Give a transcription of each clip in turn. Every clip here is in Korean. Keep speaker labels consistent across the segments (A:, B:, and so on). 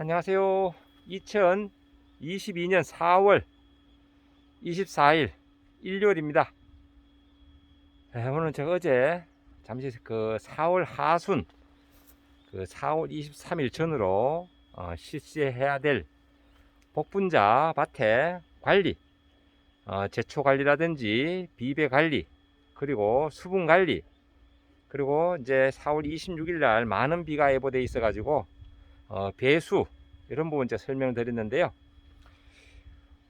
A: 안녕하세요. 2022년 4월 24일 일요일입니다. 네, 오늘 제가 어제 잠시 그 4월 하순 그 4월 23일 전으로 어, 실시해야 될 복분자 밭의 관리, 어, 제초 관리라든지 비배 관리, 그리고 수분 관리, 그리고 이제 4월 26일 날 많은 비가 예보돼 있어 가지고 어, 배수 이런 부분 제가 설명을 드렸는데요.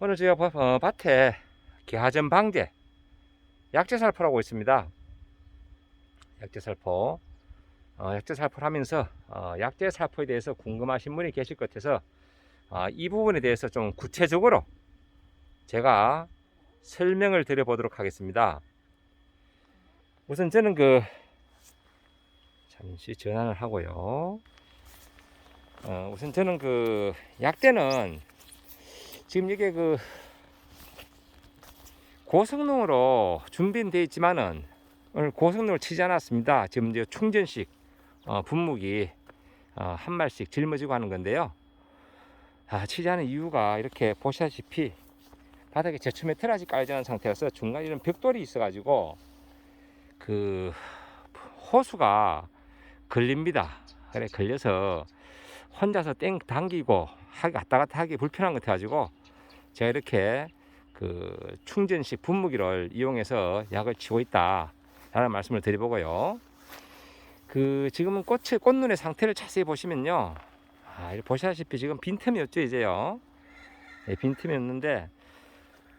A: 오늘 제가 바- 어, 밭에 개화전 방제 약재 살포라고 있습니다. 약재 살포. 어, 약재 살포를 하면서 어, 약재 살포에 대해서 궁금하신 분이 계실 것 같아서 어, 이 부분에 대해서 좀 구체적으로 제가 설명을 드려보도록 하겠습니다. 우선 저는 그 잠시 전환을 하고요. 어, 우선 저는 그 약대는 지금 이게 그 고성능으로 준비는 되어 있지만은 오늘 고성능을 치지 않았습니다. 지금 이제 충전식 어, 분무기 어, 한 말씩 짊어지고 하는 건데요. 아, 치지 않은 이유가 이렇게 보시다시피 바닥에 제초 메테라지 깔려져 있는 상태여서 중간에 이런 벽돌이 있어가지고 그 호수가 걸립니다. 그래 걸려서 혼자서 땡 당기고 하기 왔다 갔다 하기 불편한 것 같아가지고 제가 이렇게 그 충전식 분무기를 이용해서 약을 치고 있다라는 말씀을 드려보고요. 그 지금은 꽃의 꽃눈의 상태를 자세히 보시면요. 아, 보시다시피 지금 빈틈이었죠 이제요. 네, 빈틈이었는데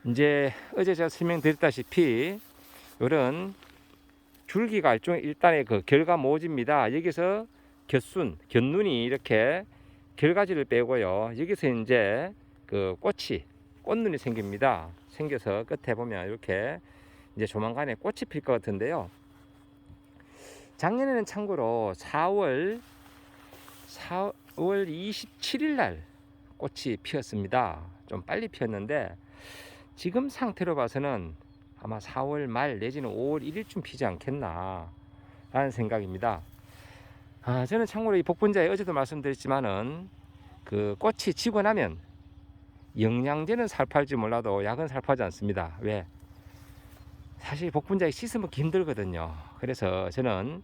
A: 이제 어제 제가 설명드렸다시피 이런 줄기가 일종의 일단의 그 결과 모집니다. 여기서 곁순, 곁눈이 이렇게 결가지를 빼고요. 여기서 이제 그 꽃이 꽃눈이 생깁니다. 생겨서 끝에 보면 이렇게 이제 조만간에 꽃이 필 것 같은데요. 작년에는 참고로 4월 4월 27일 날 꽃이 피었습니다. 좀 빨리 피었는데 지금 상태로 봐서는 아마 4월 말 내지는 5월 1일쯤 피지 않겠나 라는 생각입니다. 아, 저는 참고로 이 복분자에 어제도 말씀드렸지만은 그 꽃이 지고 나면 영양제는 살포할지 몰라도 약은 살포하지 않습니다. 왜? 사실 복분자에 씻으면 힘들거든요. 그래서 저는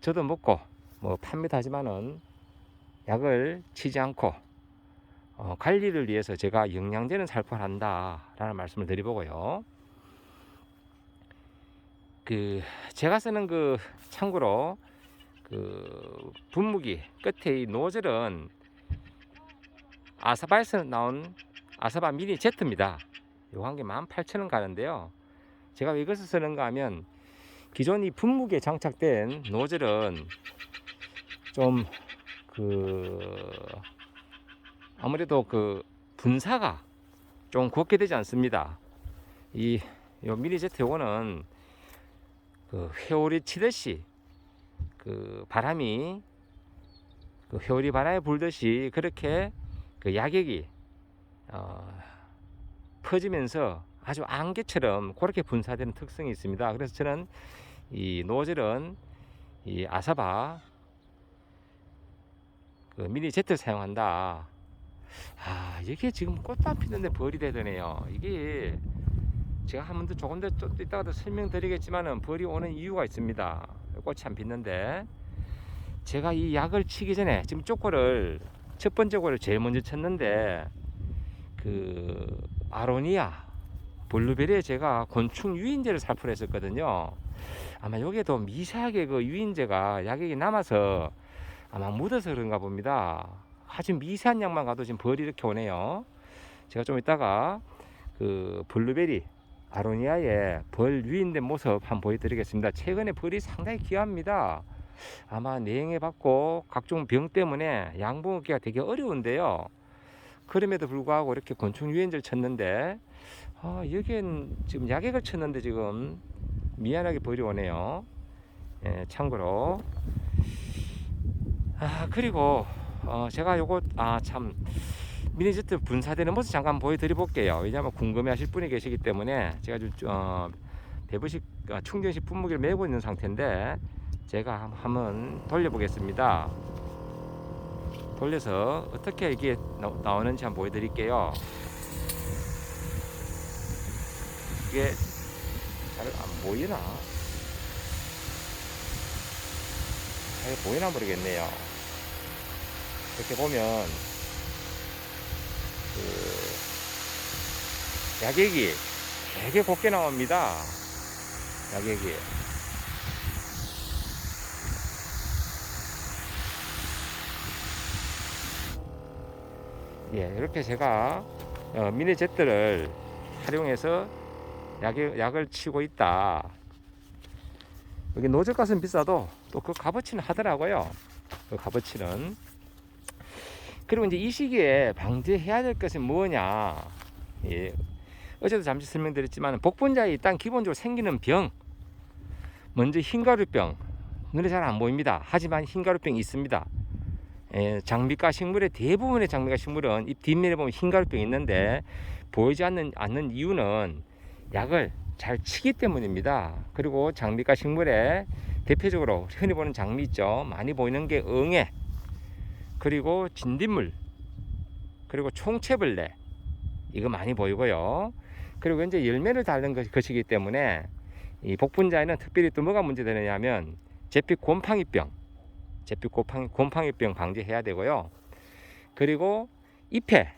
A: 저도 먹고 뭐 팝니다 하지만은 약을 치지 않고 어, 관리를 위해서 제가 영양제는 살포를 한다라는 말씀을 드리고요. 그 제가 쓰는 그 참고로 그 분무기 끝에 이 노즐은 아사바에서 나온 아사바 미니 제트입니다. 요거 한개 18,000원 가는데요. 제가 왜 이것을 쓰는가 하면 기존 이 분무기에 장착된 노즐은 좀 그 아무래도 그 분사가 좀 곱게 되지 않습니다. 이 요 미니 제트 요거는 그 회오리 치듯이 그 바람이 그 회오리 바람에 불듯이 그렇게 그 야객이 어, 퍼지면서 아주 안개처럼 그렇게 분사되는 특성이 있습니다. 그래서 저는 이 노즐은 이 아사바 그 미니 제트를 사용한다. 아 이게 지금 꽃만 피는데 벌이 되더네요. 이게 제가 한 번 더 조금 더 좀 이따가 설명드리겠지만은 벌이 오는 이유가 있습니다. 꽃이 안 피는데 제가 이 약을 치기 전에 지금 쪼꼬를 첫 번째 골을 제일 먼저 쳤는데 그 아로니아 블루베리에 제가 곤충 유인제를 살포를 했었거든요. 아마 여기에도 미세하게 그 유인제가 약액이 남아서 아마 묻어서 그런가 봅니다. 아주 미세한 양만 가도 지금 벌이 이렇게 오네요. 제가 좀 이따가 그 블루베리 아로니아의 벌 유인된 모습 한번 보여드리겠습니다. 최근에 벌이 상당히 귀합니다. 아마 내행해 받고 각종 병 때문에 양봉하기가 되게 어려운데요. 그럼에도 불구하고 이렇게 곤충 유인제를 쳤는데 아, 여기엔 지금 약액을 쳤는데 지금 미안하게 벌이 오네요. 예, 참고로 아 그리고 어, 제가 요거 아참 미니제트 분사되는 모습 잠깐 보여드려 볼게요. 왜냐하면 궁금해하실 분이 계시기 때문에 제가 좀 어, 배부식 어, 충전식 분무기를 메고 있는 상태인데 제가 한- 한번 돌려보겠습니다. 돌려서 어떻게 이게 나, 나오는지 한번 보여드릴게요. 이게 잘 안 보이나? 잘 보이나 모르겠네요. 이렇게 보면 그 야객이 되게 곱게 나옵니다. 야객이. 예, 이렇게 제가 어, 미니 제트를 활용해서 약, 약을 치고 있다. 여기 노즐값은 비싸도 또 그 값어치는 하더라고요. 그 값어치는. 그리고 이제 이 시기에 방지해야 될 것은 뭐냐. 예. 어제도 잠시 설명드렸지만 복분자에 일단 기본적으로 생기는 병. 먼저 흰가루병. 눈에 잘 안 보입니다. 하지만 흰가루병이 있습니다. 예, 장미과 식물의 대부분의 장미과 식물은 잎 뒷면에 보면 흰가루병이 있는데 보이지 않는, 않는 이유는 약을 잘 치기 때문입니다. 그리고 장미과 식물에 대표적으로 흔히 보는 장미 있죠. 많이 보이는 게 응애, 그리고 진딧물, 그리고 총채벌레 이거 많이 보이고요. 그리고 이제 열매를 달는 것- 것이기 때문에 이 복분자에는 특별히 또 뭐가 문제되느냐면 제피 곰팡이병, 제피 곰팡이, 곰팡이병 방지해야 되고요. 그리고 잎에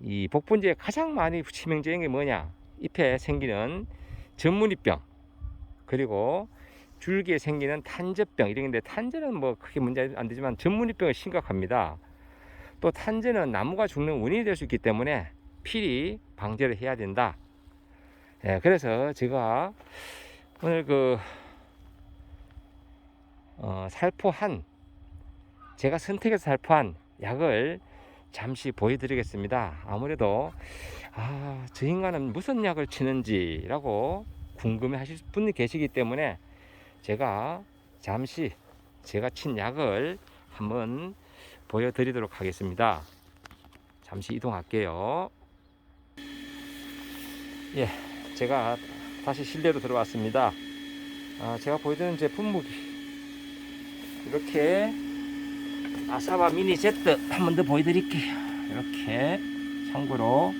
A: 이 복분자에 가장 많이 치명적인 게 뭐냐? 잎에 생기는 전문이병 그리고 줄기에 생기는 탄저병 이런 건데 탄저는 뭐 크게 문제 안 되지만 전문이병은 심각합니다. 또 탄저는 나무가 죽는 원인이 될 수 있기 때문에 필히 방제를 해야 된다. 예, 그래서 제가 오늘 그 어, 살포한 제가 선택해서 살포한 약을 잠시 보여드리겠습니다. 아무래도 아, 저 인간은 무슨 약을 치는지라고 궁금해 하실 분이 계시기 때문에 제가 잠시 제가 친 약을 한번 보여드리도록 하겠습니다. 잠시 이동할게요. 예, 제가 다시 실내로 들어왔습니다. 아, 제가 보여드리는 제 분무기 이렇게 아사바 미니 제트 한 번 더 보여드릴게요. 이렇게 참고로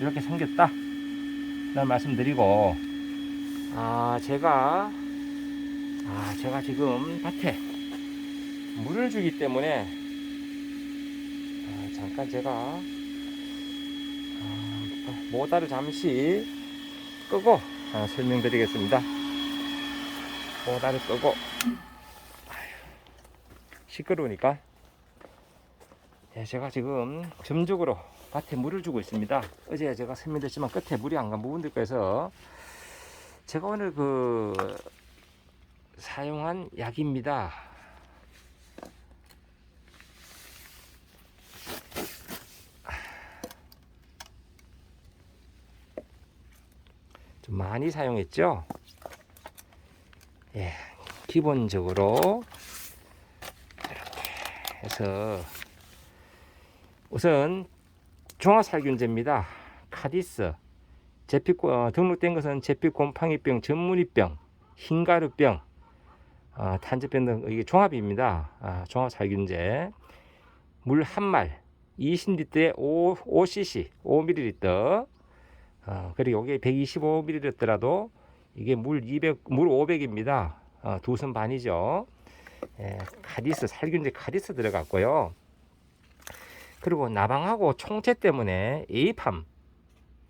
A: 이렇게 생겼다. 라는 말씀드리고 아 제가 아 제가 지금 밭에 물을 주기 때문에 아, 잠깐 제가 아, 모다를 잠시 끄고 아, 설명드리겠습니다. 모다를 끄고 시끄러우니까 예, 제가 지금 점적으로 밭에 물을 주고 있습니다. 어제 제가 설명드렸지만 끝에 물이 안 간 부분들 거에서 제가 오늘 그 사용한 약입니다. 많이 사용했죠? 예, 기본적으로 이렇게 해서 우선 종합살균제입니다. 카디스. 제피 어, 등록된 것은 제피 곰팡이병, 전문이병, 흰가루병, 어, 탄저병 등 이게 종합입니다. 아, 종합살균제. 물 한 말, 20리터에 5, 5cc, 5ml. 어, 그리고 이게 125ml더라도 이게 물 200, 물 500입니다. 어, 두손 반이죠. 예, 카디스 살균제 카디스 들어갔고요. 그리고 나방하고 총채 때문에 에이팜,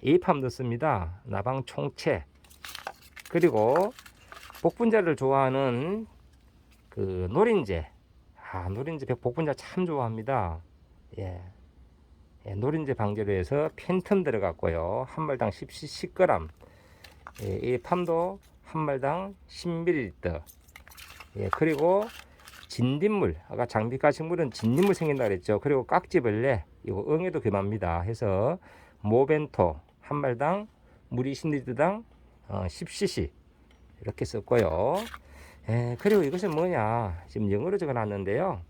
A: 에이팜 넣습니다. 나방 총채. 그리고 복분자를 좋아하는 그 노린재. 아, 노린재 복분자 참 좋아합니다. 예. 예, 노린재 방제로 해서 팬텀 들어갔고요. 한 말당 10, 10g. 예, 이 팜도 한 말당 10ml. 예, 그리고 진딧물 아까 장비가 식물은 진딧물 생긴다 그랬죠 그리고 깍지벌레 이거 응애도 금합니다 해서 모벤토 한 말당 물 20리터당 어, 10cc 이렇게 썼고요 에, 그리고 이것은 뭐냐 지금 영어로 적어 놨는데요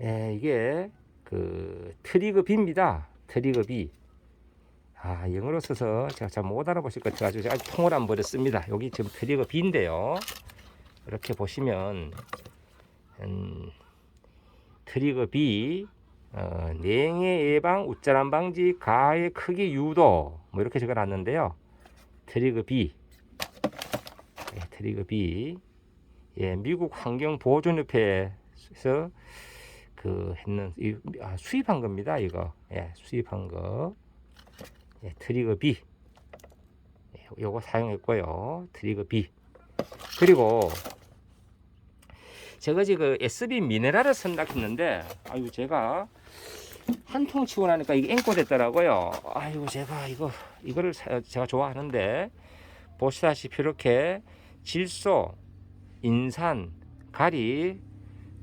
A: 에, 이게 그 트리거 비입니다 트리거 비 아, 영어로 써서 제가 잘 못 알아보실 것 같아가지고 제가 통을 안 버렸습니다. 여기 지금 트리거 B인데요. 이렇게 보시면, 음, 트리거 B 어, 냉해 예방, 웃자람 방지, 가해 크기 유도 뭐 이렇게 적어놨는데요. 트리거 B, 예, 트리거 B, 예, 미국 환경보존협회에서 그 했는 이, 아, 수입한 겁니다. 이거 예, 수입한 거 예, 트리거 B, 예, 요거 사용했고요. 트리거 B 그리고 제가 지금 SB 미네랄을 선택했는데 아유 제가 한 통 치고 나니까 이게 앵꼬 됐더라고요. 아이고 제가 이거 이거를 사- 제가 좋아하는데 보시다시피 이렇게 질소, 인산, 가리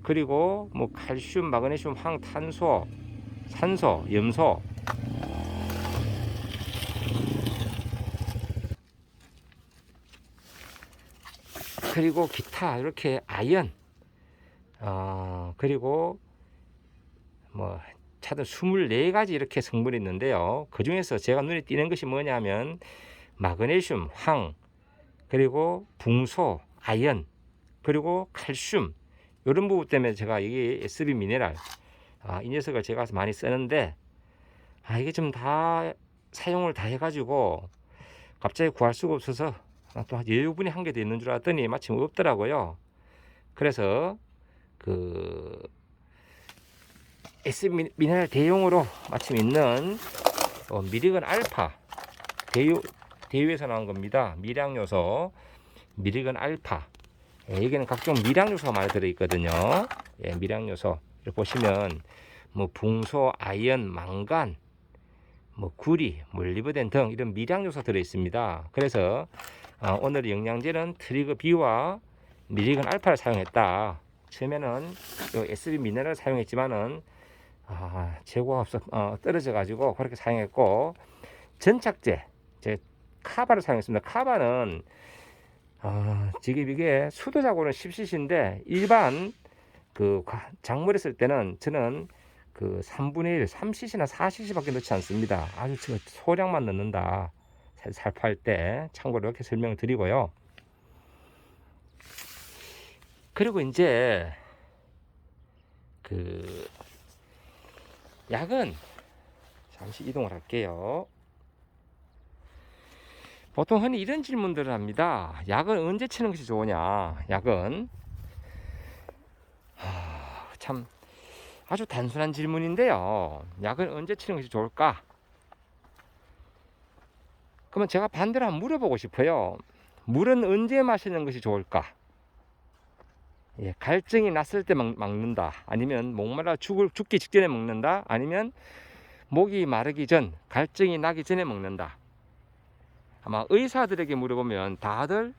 A: 그리고 뭐 칼슘, 마그네슘, 황 탄소, 산소, 염소. 그리고 기타 이렇게 아연. 어, 그리고 뭐 차도 24가지 이렇게 성분이 있는데요. 그 중에서 제가 눈에 띄는 것이 뭐냐면 마그네슘, 황, 그리고 붕소, 아연, 그리고 칼슘 이런 부분 때문에 제가 이게 SB 미네랄 아, 이 녀석을 제가 많이 쓰는데 아, 이게 좀 다 사용을 다 해가지고 갑자기 구할 수가 없어서 아, 또 여유분이 한개더 있는 줄 알았더니 마침 없더라고요. 그래서 그 S 미- 미네랄 대용으로 마침 있는 어, 미리건 알파 대유 대유에서 나온 겁니다. 미량 요소 미리건 알파 예, 여기는 각종 미량 요소가 많이 들어 있거든요. 예, 미량 요소 이렇게 보시면 뭐 붕소, 아연, 망간, 뭐 구리, 몰리브덴 등 이런 미량 요소 들어 있습니다. 그래서 어, 오늘 영양제는 트리거 B와 미리건 알파를 사용했다. 처음에는 요 SB 미네랄을 사용했지만은 아, 재고가 없어 어, 떨어져 가지고 그렇게 사용했고 전착제 제 카바를 사용했습니다. 카바는 어, 지금 이게 수도자고는 10cc인데 일반 그 과- 작물에 쓸 때는 저는 그 3분의 1, 3cc나 4cc밖에 넣지 않습니다. 아주 소량만 넣는다. 살- 살포할 때 참고로 이렇게 설명을 드리고요. 그리고 이제 그 약은 잠시 이동을 할게요. 보통 흔히 이런 질문들을 합니다. 약은 언제 치는 것이 좋으냐? 약은 하, 참 아주 단순한 질문인데요. 약은 언제 치는 것이 좋을까? 그러면 제가 반대로 한번 물어보고 싶어요. 물은 언제 마시는 것이 좋을까? 예, 갈증이 났을 때 먹, 먹는다. 아니면 목말라 죽을, 죽기 직전에 먹는다. 아니면 목이 마르기 전, 갈증이 나기 전에 먹는다. 아마 의사들에게 물어보면 다들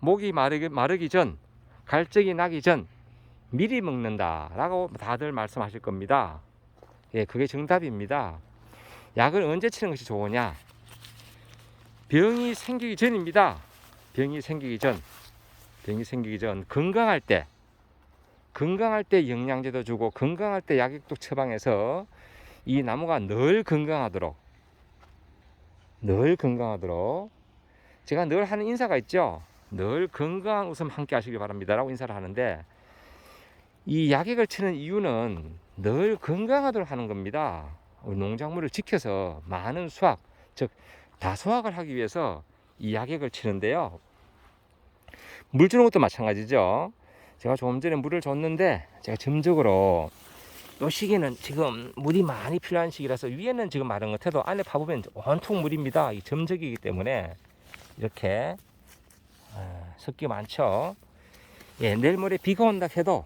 A: 목이 마르기, 마르기 전, 갈증이 나기 전 미리 먹는다라고 다들 말씀하실 겁니다. 예, 그게 정답입니다. 약을 언제 치는 것이 좋으냐? 병이 생기기 전입니다. 병이 생기기 전. 병이 생기기 전 건강할 때 건강할 때 영양제도 주고 건강할 때 약액도 처방해서 이 나무가 늘 건강하도록 늘 건강하도록 제가 늘 하는 인사가 있죠. 늘 건강한 웃음 함께 하시길 바랍니다라고 인사를 하는데 이 약액을 치는 이유는 늘 건강하도록 하는 겁니다. 농작물을 지켜서 많은 수확, 즉 다수확을 하기 위해서 이 약액을 치는데요. 물 주는 것도 마찬가지죠. 제가 조금 전에 물을 줬는데 제가 점적으로 이 시기는 지금 물이 많이 필요한 시기라서 위에는 지금 마른 것 해도 안에 파보면 온통 물입니다. 이 점적이기 때문에 이렇게 아, 습기 많죠. 예, 내일 모레 비가 온다 해도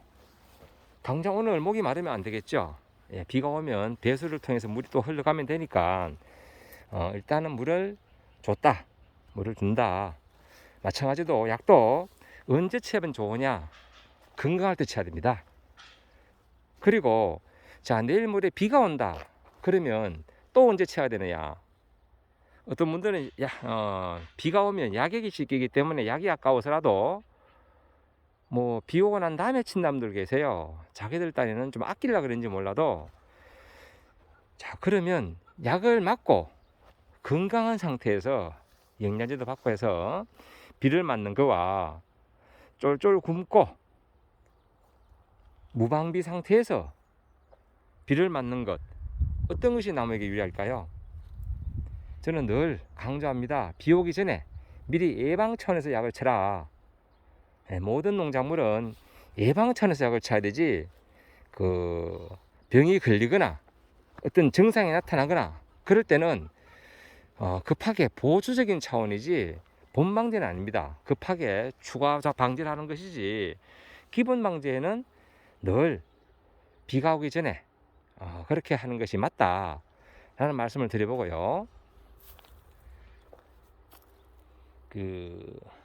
A: 당장 오늘 목이 마르면 안 되겠죠. 예, 비가 오면 배수를 통해서 물이 또 흘러가면 되니까 어, 일단은 물을 줬다. 물을 준다. 마찬가지로 약도 언제 취하면 좋으냐? 건강할 때 취해야 됩니다. 그리고 자 내일 모레 비가 온다. 그러면 또 언제 취해야 되느냐? 어떤 분들은 야, 어, 비가 오면 약액이 씻기기 때문에 약이 아까워서라도 뭐 비 오고 난 다음에 분들 계세요. 자기들 딴에는 좀 아끼려 그런지 몰라도 자 그러면 약을 맞고 건강한 상태에서 영양제도 받고 해서 비를 맞는 거와 쫄쫄 굶고 무방비 상태에서 비를 맞는 것 어떤 것이 나무에게 유리할까요? 저는 늘 강조합니다. 비 오기 전에 미리 예방 차원에서 약을 쳐라. 예, 모든 농작물은 예방 차원에서 약을 쳐야 되지. 그 병이 걸리거나 어떤 증상이 나타나거나 그럴 때는 어, 급하게 보조적인 차원이지 본방제는 아닙니다. 급하게 추가 방제를 하는 것이지 기본 방제는 늘 비가 오기 전에 어, 그렇게 하는 것이 맞다 라는 말씀을 드려보고요. 그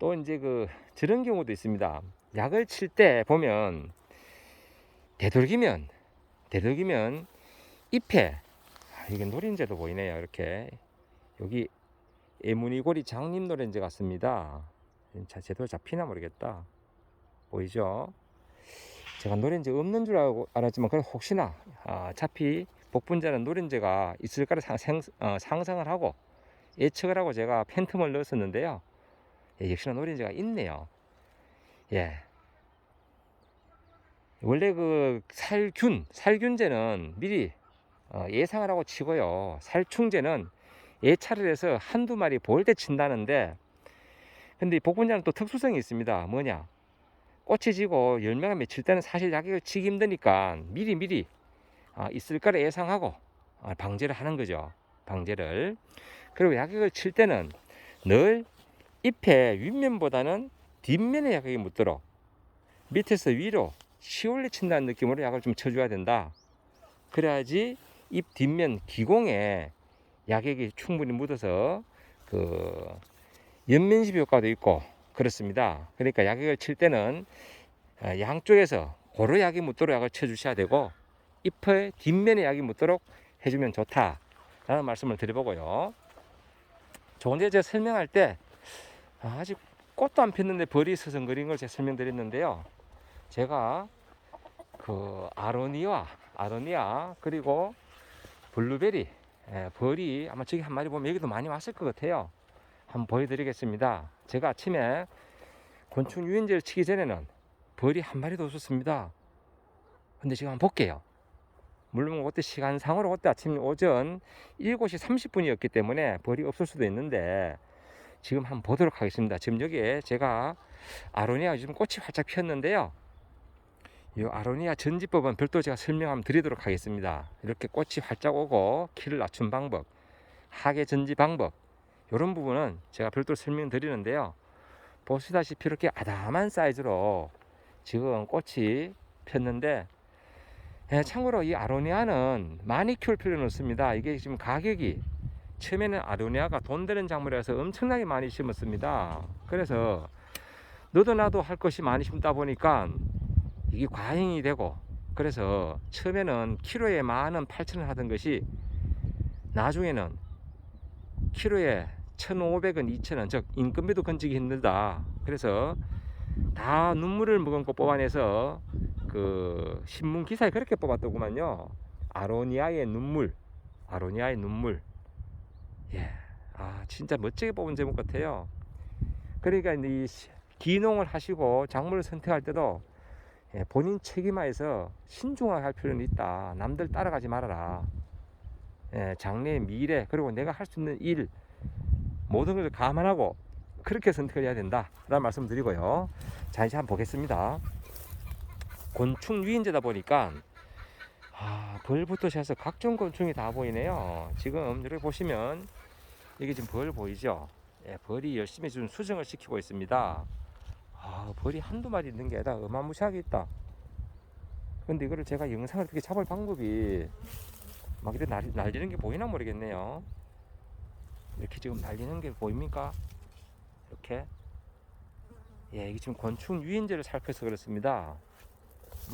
A: 또 이제 그 저런 경우도 있습니다. 약을 칠 때 보면 되도록이면 되도록이면 잎에 아, 이게 노린재도 보이네요. 이렇게 여기 에무니고리 장님 노린재 같습니다. 자 제대로 잡히나 모르겠다. 보이죠? 제가 노린재 없는 줄 알고 알았지만 그래 혹시나 아, 차피 복분자는 노린재가 있을 거라 상, 생, 어, 상상을 하고 예측을 하고 제가 팬텀을 넣었었는데요. 예, 역시나 노린재가 있네요. 예. 원래 그 살균, 살균제는 미리 어, 예상을 하고 치고요. 살충제는 예찰을 해서 한두 마리 보일 때 친다는데 근데 이 복분자는 또 특수성이 있습니다. 뭐냐? 꽃이 지고 열매가 맺힐 때는 사실 약을 치기 힘드니까 미리 미리 아, 있을 거를 예상하고 아, 방제를 하는 거죠. 방제를. 그리고 약액을 칠 때는 늘 잎의 윗면보다는 뒷면에 약액이 묻도록 밑에서 위로 시올리 친다는 느낌으로 약을 좀 쳐줘야 된다. 그래야지 잎 뒷면 기공에 약액이 충분히 묻어서 그 연면십 효과도 있고 그렇습니다. 그러니까 약액을 칠 때는 어, 양쪽에서 고루 약이 묻도록 약을 쳐주셔야 되고 잎의 뒷면에 약이 묻도록 해주면 좋다라는 말씀을 드려보고요. 좋은데 제가 설명할 때 아, 아직 꽃도 안 폈는데 벌이 서성거린 걸 제가 설명드렸는데요. 제가 그 아로니아, 아로니아 그리고 블루베리 예, 벌이 아마 저기 한 마리 보면 여기도 많이 왔을 것 같아요. 한번 보여드리겠습니다. 제가 아침에 곤충 유인제를 치기 전에는 벌이 한 마리도 없었습니다. 근데 지금 한번 볼게요. 물론 그때 시간상으로 그때 아침 오전 7시 30분이었기 때문에 벌이 없을 수도 있는데 지금 한번 보도록 하겠습니다. 지금 여기에 제가 아로니아 요즘 꽃이 활짝 피었는데요. 이 아로니아 전지법은 별도 제가 설명 한번 드리도록 하겠습니다. 이렇게 꽃이 활짝 오고 키를 낮춘 방법, 하계 전지 방법 이런 부분은 제가 별도로 설명드리는데요. 보시다시피 이렇게 아담한 사이즈로 지금 꽃이 폈는데 예, 참고로 이 아로니아는 많이 키울 필요는 없습니다. 이게 지금 가격이 처음에는 아로니아가 돈 되는 작물이라서 엄청나게 많이 심었습니다. 그래서 너도 나도 할 것이 많이 심다 보니까 이게 과잉이 되고 그래서 처음에는 키로에 만원, 팔천 원 하던 것이 나중에는 키로에 1,500원, 2,000원, 즉 인건비도 건지기 힘들다. 그래서 다 눈물을 머금고 뽑아내서 그 신문 기사에 그렇게 뽑았더구만요. 아로니아의 눈물, 아로니아의 눈물. 예, 아 진짜 멋지게 뽑은 제목 같아요. 그러니까 이 기농을 하시고 작물을 선택할 때도 예, 본인 책임하에서 신중하게 할 필요는 있다. 남들 따라가지 말아라. 예, 장래의 미래 그리고 내가 할 수 있는 일 모든 것을 감안하고 그렇게 선택을 해야 된다라는 말씀 드리고요. 자 이제 한번 보겠습니다. 곤충 유인제다 보니까 아, 벌부터 시작해서 각종 곤충이 다 보이네요. 지금 이렇게 보시면 이게 지금 벌 보이죠? 예, 벌이 열심히 지금 수정을 시키고 있습니다. 아, 벌이 한두 마리 있는 게 아니라 어마무시하게 있다. 근데 이거를 제가 영상을 어떻게 잡을 방법이 막 이렇게 날, 날리는 게 보이나 모르겠네요. 이렇게 지금 날리는 게 보입니까? 이렇게. 예, 이게 지금 곤충 유인제를 살펴서 그렇습니다.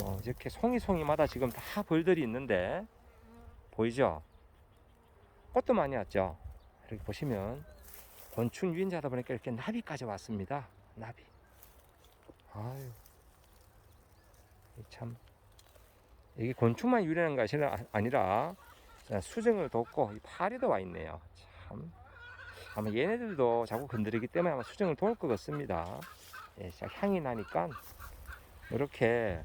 A: 뭐 이렇게 송이송이마다 지금 다 벌들이 있는데 보이죠? 꽃도 많이 왔죠. 이렇게 보시면 곤충 유인제 하다 보니까 이렇게 나비까지 왔습니다. 나비. 아유, 참 이게 곤충만 유리하는 것이 아니라 수정을 돕고 이 파리도 와 있네요. 참 아마 얘네들도 자꾸 건드리기 때문에 아마 수정을 도울 것 같습니다. 예, 향이 나니까 이렇게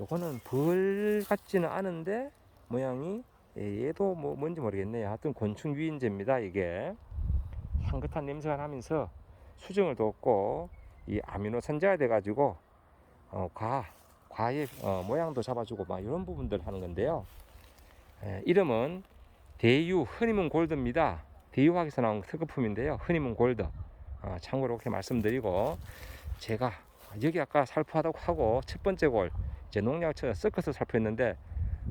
A: 요거는 벌 같지는 않은데 모양이 예, 얘도 뭐 뭔지 모르겠네요. 하여튼 곤충 유인제입니다. 이게 향긋한 냄새가 나면서 수정을 뒀고 이 아미노산제가 돼가지고 어, 과 과의 어, 모양도 잡아주고 막 이런 부분들 하는 건데요. 예, 이름은 대유 허니문 골드입니다. 대유학에서 나온 특허품인데요. 허니문 골드. 어, 참고로 이렇게 말씀드리고 제가 여기 아까 살포하다고 하고 첫 번째 골 이제 농약처럼 섞어서 살포했는데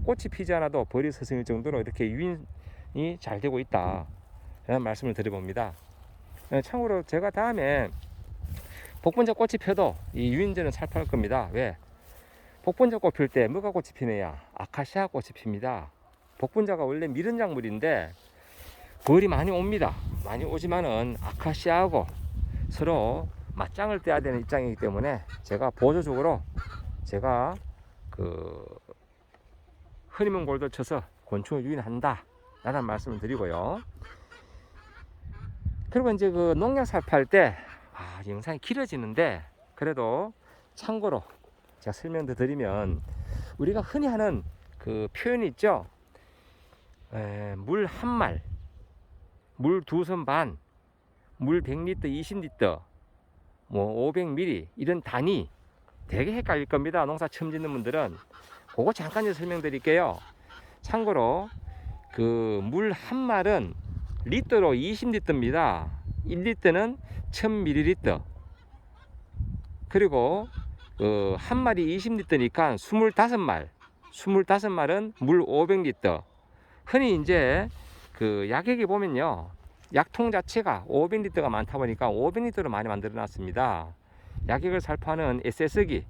A: 꽃이 피지 않아도 벌이 서성일 정도로 이렇게 유인이 잘 되고 있다. 라는 말씀을 드려봅니다. 예, 참고로 제가 다음에 복분자 꽃이 펴도 이 유인제는 살포할 겁니다. 왜? 복분자 꽃 필 때 뭐가 꽃이 피느냐? 아카시아 꽃이 핍니다. 복분자가 원래 미른 작물인데 벌이 많이 옵니다. 많이 오지만은 아카시아하고 서로 맞짱을 떼야 되는 입장이기 때문에 제가 보조적으로 제가 그 흐리문 골드 쳐서 곤충을 유인한다 라는 말씀을 드리고요. 그리고 이제 그 농약 살포할 때 아, 영상이 길어지는데 그래도 참고로 제가 설명 더 드리면 우리가 흔히 하는 그 표현이 있죠? 물한 말, 물두손 반, 물 100리터, 20리터, 뭐 500ml 이런 단위 되게 헷갈릴 겁니다. 농사 처음 짓는 분들은 그거 잠깐 좀 설명드릴게요. 참고로 그 물 한 말은 리터로 20리터입니다. 1리터는 1000ml. 그리고 그 한 마리 20리터니까 25말, 25말은 물 500리터. 흔히 이제 그 약액에 보면요. 약통 자체가 500리터가 많다 보니까 500리터로 많이 만들어 놨습니다. 약액을 살포하는 SS기,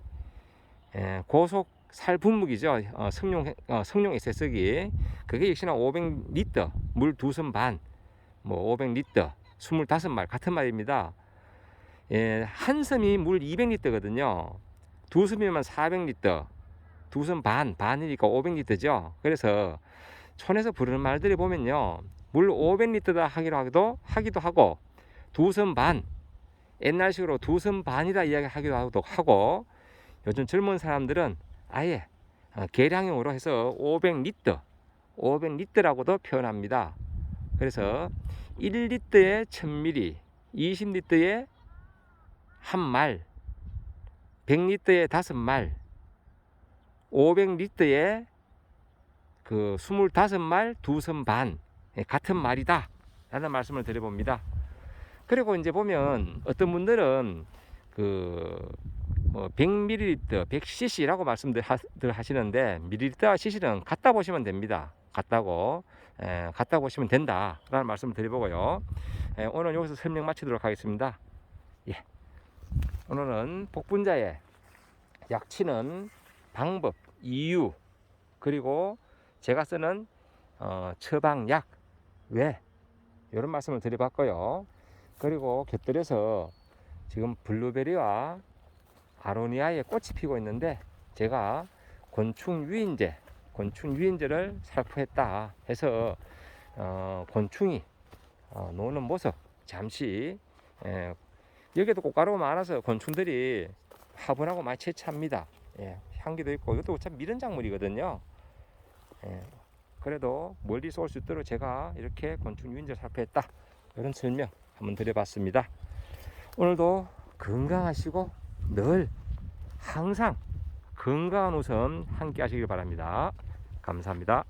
A: 예, 고속 살분무기죠. 어, 성용, 어, 성용 SS기. 그게 역시나 500리터, 물두손 반, 뭐 500리터, 25말, 같은 말입니다. 예, 한 섬이 물 200리터거든요. 두 섬이면 400리터, 두 섬 반, 반이니까 500리터죠. 그래서 촌에서 부르는 말들이 보면요. 물 500리터다 하기로 하기도, 하기도 하고, 두 섬 반, 옛날식으로 두 섬 반이라 이야기하기도 하기도 하고, 요즘 젊은 사람들은 아예 어, 계량형으로 해서 500리터, 500리터라고도 표현합니다. 그래서 1리터에 1000ml, 20리터에 한 말, 100리터에 다섯 말, 500리터에 그 25말 두 섬반 예, 같은 말이다. 라는 말씀을 드려봅니다. 그리고 이제 보면 어떤 분들은 그뭐 100ml, 100cc라고 말씀들 하시는데 ml와 cc는 같다 보시면 됩니다. 같다고. 에, 같다 보시면 된다. 라는 말씀을 드려보고요. 에, 오늘 여기서 설명 마치도록 하겠습니다. 예. 오늘은 복분자의 약치는 방법, 이유 그리고 제가 쓰는 어, 처방약 왜 이런 말씀을 드려봤고요. 그리고 곁들여서 지금 블루베리와 아로니아에 꽃이 피고 있는데 제가 곤충 유인제, 곤충 유인제를 살포했다 해서 어, 곤충이 어, 노는 모습 잠시 예, 여기도 꽃가루가 많아서 곤충들이 화분하고 많이 채취합니다. 예, 향기도 있고 이것도 참 미른 작물이거든요. 예, 그래도 멀리서 올 수 있도록 제가 이렇게 곤충 유인제 살포했다 이런 설명 한번 드려봤습니다. 오늘도 건강하시고 늘 항상 건강한 웃음 함께 하시길 바랍니다. 감사합니다.